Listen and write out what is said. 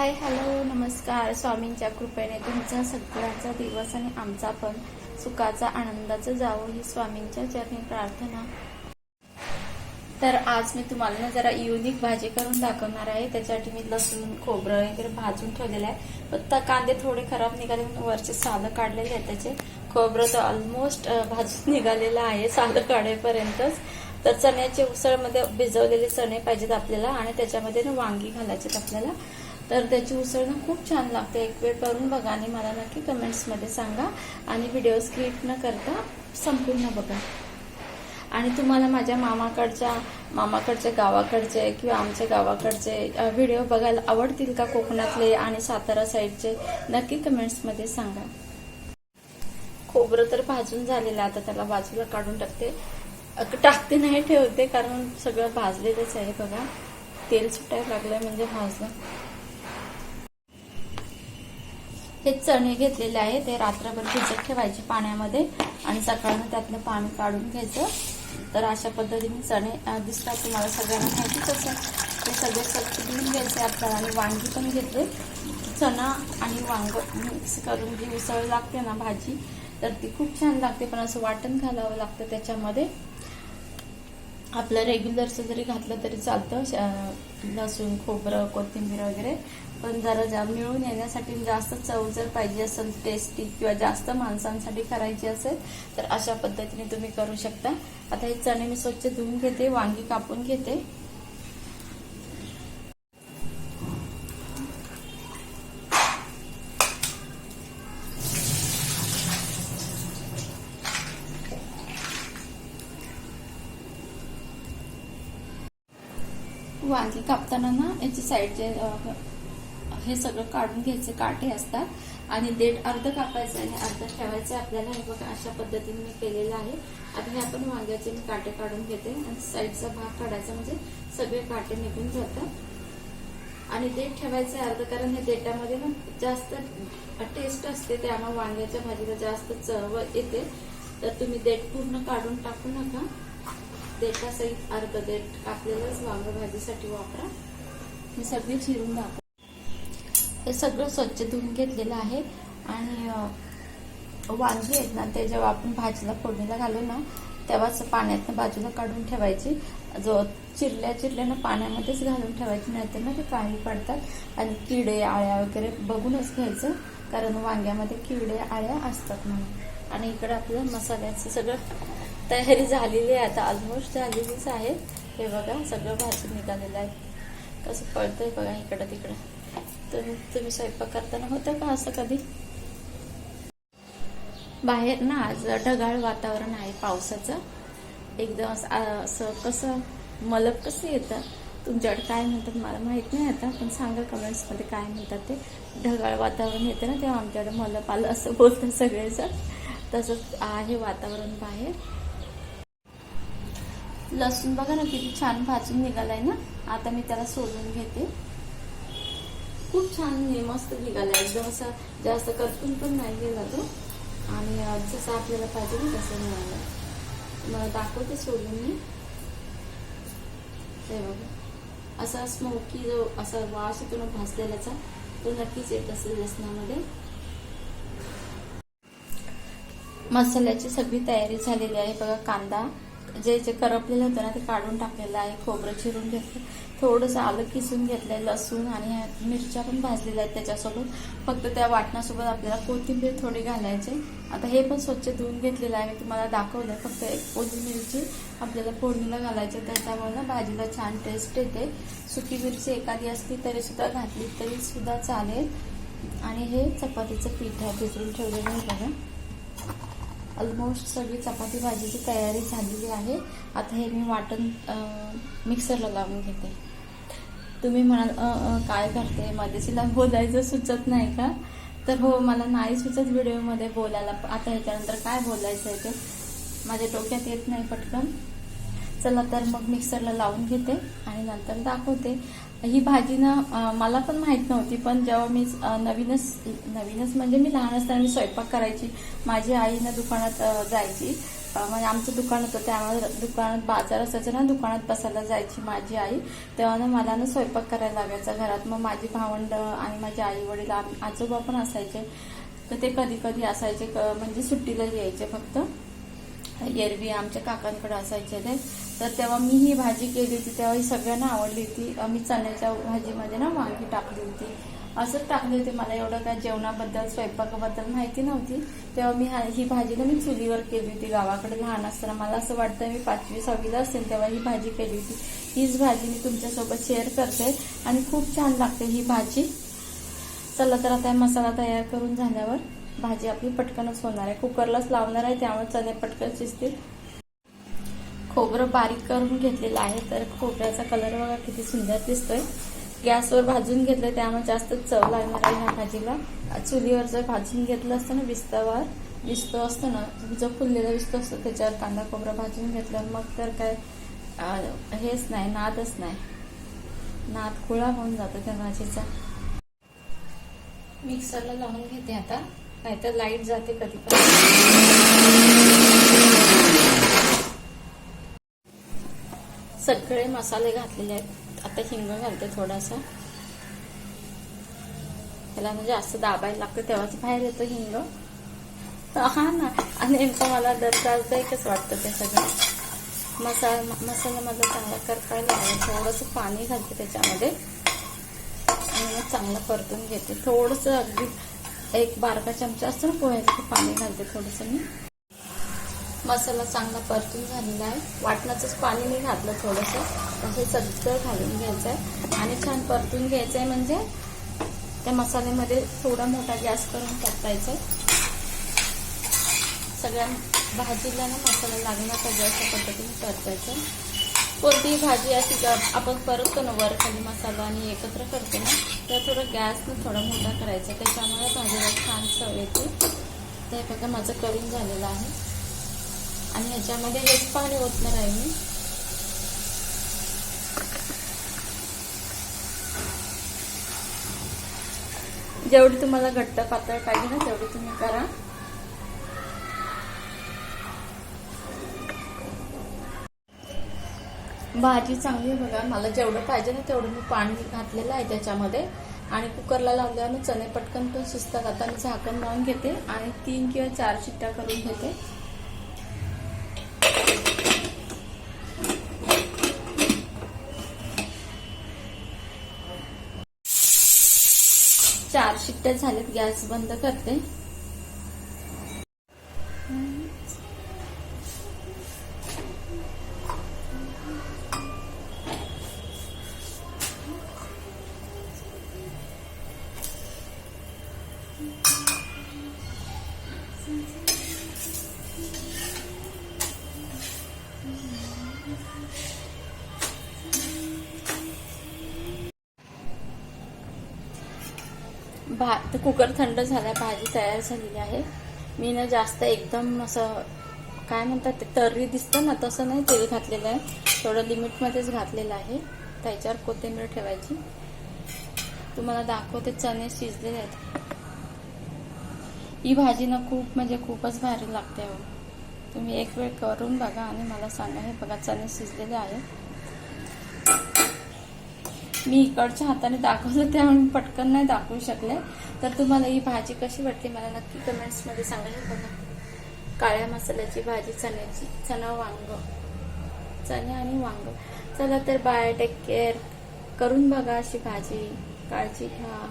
Hi hello नमस्कार. स्वामींच्या कृपेने तुमचा सगळ्यांचा दिवस आणि आमचा पण सुखाचा आनंदाचा जावो ही स्वामींच्या चरणी प्रार्थना. तर आज मी तुम्हाला ना जरा युनिक भाजी करून दाखवणार आहे. त्याच्यासाठी मी लसूण खोबरं वगैरे भाजून ठेवलेलं आहे. फक्त कांदे थोडे खराब निघाले म्हणून वरचे सालं काढलेले आहे त्याचे. खोबरं तर ऑलमोस्ट भाजून निघालेलं आहे सालं काढेपर्यंतच. तर चण्याचे उसळमध्ये भिजवलेले चणे पाहिजेत आपल्याला आणि त्याच्यामध्ये ना वांगी घालायचे आपल्याला. तर त्याची उसळ ना खूप छान लागते. एक वेळ करून बघा आणि मला नक्की कमेंट्समध्ये सांगा. आणि व्हिडिओ स्किप न करता संपूर्ण बघा. आणि तुम्हाला माझ्या मामाकडच्या मामाकडच्या गावाकडचे किंवा आमच्या गावाकडचे व्हिडिओ बघायला आवडतील का कोकणातले आणि सातारा साईडचे? नक्की कमेंट्समध्ये सांगा. खोबरं तर भाजून झालेलं आता त्याला बाजूला काढून टाकते. टाकते नाही ठेवते कारण सगळं भाजलेलंच आहे बघा. तेल सुटायला लागलंय म्हणजे भाजलं हे चणे घेतलेले आहे. ते रात्रभर भिजत ठेवायचे पाण्यामध्ये आणि सकाळनं त्यातलं पाणी काढून घ्यायचं. तर अशा पद्धतीने चणे दिसतात तुम्हाला सगळ्यांना माहितीच असेल. ते सगळे स्वच्छ धुवून घ्यायचे आपल्याला आणि वांगी पण घेतले. चणा आणि वांग मिक्स करून जी उसळ लागते ना भाजी. तर ती खूप छान लागते पण असं वाटण घालावं लागतं त्याच्यामध्ये. आपलं रेग्युलरचं जरी घातलं तरी चालतं लसूण खोबरं कोथिंबीर वगैरे. पण जरा जा मिळून येण्यासाठी जास्त चव जर पाहिजे असेल टेस्टी किंवा जास्त माणसांसाठी करायची असेल तर अशा पद्धतीने तुम्ही करू शकता. आता हे चणे मी स्वच्छ धुवून घेते वांगी कापून घेते. वांगी कापताना ना याची साईडचे हे सगळं काढून घ्यायचे काटे असतात. आणि देठ अर्ध कापायचं आणि अर्ध ठेवायचं. आपल्याला हे बघा अशा पद्धतीने मी केलेलं आहे. आता हे आपण वांग्याचे मी काटे काढून घेते. आणि साईडचा भाग काढायचा म्हणजे सगळे काटे निघून जातात. आणि देठ ठेवायचं अर्ध कारण हे देठामध्ये ना जास्त टेस्ट असते. त्यामुळे वांग्याच्या भाजीला जास्त चव येते. तर तुम्ही देठ पूर्ण काढून टाकू नका. देठासहित अर्ध देठ कापलेलंच वांग भाजीसाठी वापरा. मी सगळी चिरून दाखव. हे सगळं स्वच्छ धुवून घेतलेलं आहे. आणि वांगी आहेत ना ते जेव्हा आपण भाजीला फोडणीला घालू ना तेव्हाच पाण्यातनं बाजूला काढून ठेवायची. जो चिरल्या चिरल्यानं पाण्यामध्येच घालून ठेवायची नाहीतर ना ते काळी पडतात. आणि किडे आळ्या वगैरे बघूनच घ्यायचं. कारण वांग्यामध्ये किडे आळ्या असतात म्हणून. आणि इकडे आपलं मसाल्याचं सगळं तयारी झालेली आहे आता ऑलमोस्ट झालेलीच आहे. हे बघा सगळं भाजून निघालेलं आहे. कसं पळतंय बघा इकडं तिकडं. तुम्ही तुम्ही स्वयंपाक करताना होतं का असं कधी? बाहेर ना आज ढगाळ वातावरण आहे पावसाचं. एकदम असं असं कसं मलब कसं येतं? तुमच्याकडे काय म्हणतात मला माहीत नाही आता पण सांगा कमेंट्समध्ये काय म्हणतात ते. ढगाळ वातावरण येतं ना तेव्हा आमच्याकडे मलब आलं असं बोलतं सगळेजण. तसंच आहे वातावरण बाहेर. लसूण बघा ना किती छान भाजून निघालाय ना. आता मी त्याला सोलून घेते. खूप छान मस्त निघाला एकदम असं जास्त कटकून पण नाही गेला तो. आणि जसं आपल्याला पाहिजे ना तसं मिळालं. मला दाखवते सोडून मी. ते बघा. असा स्मोकी जो असा वास येतो ना भाजलेल्याचा तो नक्कीच येत असेल लसणामध्ये. मसाल्याची सगळी तयारी झालेली आहे. बघा कांदा जे जे करपलेलं होतं ना ते काढून टाकलेलं आहे खोबरं चिरून घेतलं. थोडंसं आलं किसून घेतलंय लसूण आणि मिरच्या पण भाजलेल्या आहेत त्याच्यासोबत. फक्त त्या वाटणासोबत आपल्याला कोथिंबीर थोडी घालायची. आता हे पण स्वच्छ धुवून घेतलेलं आहे मी तुम्हाला दाखवलं फक्त एक ओली मिरची आपल्याला फोडणीला घालायची त्याच्यामुळे ना भाजीला छान टेस्ट येते. सुकी मिरची एखादी असली तरी सुद्धा घातली तरी सुद्धा चालेल. आणि हे चपातीचं पीठ आहे भिजवून ठेवलेलं आहे बघा. ऑलमोस्ट सगळी चपाती भाजीची तयारी झालेली आहे. आता हे मी वाटण मिक्सरला लावून घेते. तुम्ही म्हणाल काय करते? मध्येच बोलायचं सुचत नाही का? तर हो मला नाही सुचत व्हिडिओमध्ये बोलायला. आता ह्याच्यानंतर काय बोलायचं आहे ते? माझ्या डोक्यात येत नाही पटकन. चला तर मग मिक्सरला लावून घेते आणि नंतर दाखवते. ही भाजी ना मला पण माहीत नव्हती पण जेव्हा मी नवीनच नवीनच म्हणजे मी लहान असताना मी स्वयंपाक करायची माझी आई ना दुकानात जायची. म्हणजे आमचं दुकान होतं त्यामुळे दुकानात बाजार असायचं ना दुकानात बसायला जायची माझी आई. तेव्हा ना मला ना स्वयंपाक करायला लागायचा घरात. मग माझी भावंड आणि माझे आई वडील आजोबा पण असायचे. तर ते कधी कधी असायचे क- म्हणजे सुट्टीला यायचे फक्त. एरवी आमच्या काकांकडे असायचे ते. तर तेव्हा मी ही भाजी केली होती तेव्हा ही सगळ्यांना आवडली होती. मी चण्याच्या भाजीमध्ये ना वांगी टाकली होती. असंच टाकली होती. मला एवढं काय जेवणाबद्दल स्वयंपाकाबद्दल माहिती नव्हती. तेव्हा मी ही भाजी ना मी चुलीवर केली होती. गावाकडे लहान असताना मला असं वाटतं मी पाचवी सहावीला असेल तेव्हा ही भाजी केली होती. हीच भाजी मी तुमच्यासोबत शेअर करते आणि खूप छान लागते ही भाजी. चला तर आता मसाला तयार करून झाल्यावर भाजी आपली पटकनच होणार आहे. कुकरलाच लावणार आहे त्यामुळे चणे पटकन शिजतील. खोबरं बारीक करून घेतलेलं आहे तर खोबऱ्याचा कलर बघा किती सुंदर दिसतोय. गॅसवर भाजून घेतलं त्यामुळे जास्त चव लागणार आहे ह्या भाजीला. चुलीवर जर भाजून घेतलं असतं ना विस्तावर विस्तो असतो ना जो फुललेला विस्तो असतो त्याच्यावर कांदा खोबरं भाजून घेतलं मग तर काय हेच नाही नादच नाही. नाद खुळा होऊन जातो त्या भाजीचा. मिक्सरला लावून घेते आता. नाहीतर लाइट जाते कधी पण. सगळे मसाले घातलेले आहेत. आता हिंग घालते थोडासा. त्याला म्हणजे असं दाबायला लागतं तेव्हाच बाहेर येतो हिंग. हा ना. आणि नेमकं मला दर त्रासदायकच वाटतं ते सगळं. मसाला मसाला माझा चांगला करपायला थोडंसं पाणी घालते त्याच्यामध्ये. आणि मग चांगलं परतून घेते. थोडंसं अगदी एक बारका चमचा असतो ना पोह्याचं पाणी घालते थोडंसं मी. मसाला चांगला परतून झालेला आहे. वाटणाचंच पाणी मी घातलं थोडंसं. हे सगळं घालून घ्यायचं आहे आणि छान परतून घ्यायचं आहे म्हणजे त्या मसाल्यामध्ये थोडा मोठा गॅस करून टाकायचा आहे सगळ्या भाजीला ना मसाला लागणार अशा पद्धतीने परतायचं. कोणतीही भाजी अशी आपण परततो ना वर खाली मसाला आणि एकत्र करतो ना तर थोडं गॅसनं थोडा मोठा करायचा. त्याच्यामुळे भाजीला छान चव येते. तर हे बघा माझं करून झालेलं आहे. आणि ह्याच्यामध्ये हेच पाणी ओतणार आहे मी. जेवढी तुम्हाला घट्ट पातळ पाहिजे ना तेवढी तुम्ही करा. भाजी चांगली बघा. मला जेवढं पाहिजे ना तेवढं मी पाणी घातलेलं आहे त्याच्यामध्ये. आणि कुकरला लावल्यावर चणे पटकन पण शिजतात. आता मी झाकण लावून घेते आणि तीन किंवा चार शिट्ट्या करून घेते. चार शिट्ट्या झाल्यात गॅस बंद करते. भात कुकर थंड झाला भाजी तयार झालेली आहे. मी ना जास्त एकदम असं काय म्हणतात ते तर्री दिसतं ना तसं नाही तेल घातलेलं आहे. थोडं लिमिटमध्येच घातलेलं आहे. त्याच्यावर कोथिंबीर ठेवायची. तुम्हाला दाखवते चणे शिजलेले आहेत. ही भाजी ना खूप म्हणजे खूपच भारी लागते हो. तुम्ही एक वेळ करून बघा आणि मला सांगा हे बघा चणे शिजलेले आहेत मी इकडच्या हाताने दाखवलं त्यामुळे पटकन नाही दाखवू शकले. तर तुम्हाला ही भाजी कशी वाटते मला नक्की कमेंट्समध्ये सांगा हे बघा. काळ्या मसाल्याची भाजी चण्याची चणा वांग. चणे आणि वांग. चला तर बाय टेक केअर करून बघा अशी भाजी. काळजी घ्या.